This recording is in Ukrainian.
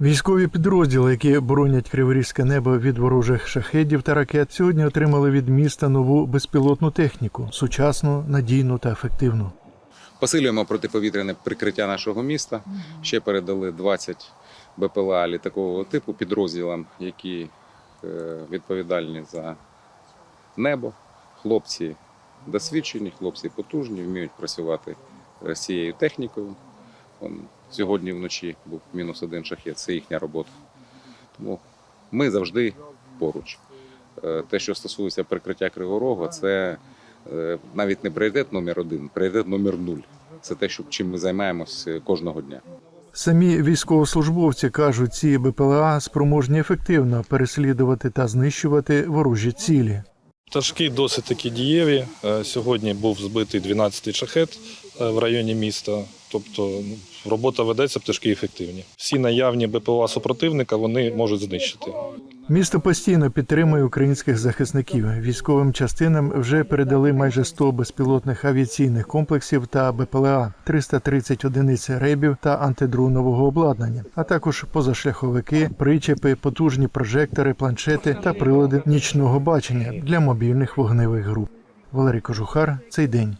Військові підрозділи, які боронять криворізьке небо від ворожих шахедів та ракет, сьогодні отримали від міста нову безпілотну техніку сучасну, надійну та ефективну. Посилюємо протиповітряне прикриття нашого міста. Ще передали 20 БПЛА літакового типу підрозділам, які е, відповідальні за небо. Хлопці досвідчені, хлопці потужні, вміють працювати з цією технікою. Сьогодні вночі був мінус один шахет, це їхня робота. Тому ми завжди поруч. Е, Те, що стосується прикриття Криворога, це е, навіть не пріоритет номер один, пріоритет номер нуль. Це те, що, чим ми займаємось е, кожного дня. Самі військовослужбовці кажуть, ці БПЛА спроможні ефективно переслідувати та знищувати ворожі цілі. Пташки досить таки дієві. Е, Сьогодні був збитий 12-й шахет е, в районі міста. Тобто ну, робота ведеться, пташки ефективні. Всі наявні БПЛА супротивника вони можуть знищити. Місто постійно підтримує українських захисників. Військовим частинам вже передали майже 100 безпілотних авіаційних комплексів та БПЛА, 330 одиниць ребів та антидронового обладнання, а також позашляховики, причепи, потужні прожектори, планшети та прилади нічного бачення для мобільних вогневих груп. Валерій Кожухар цей день.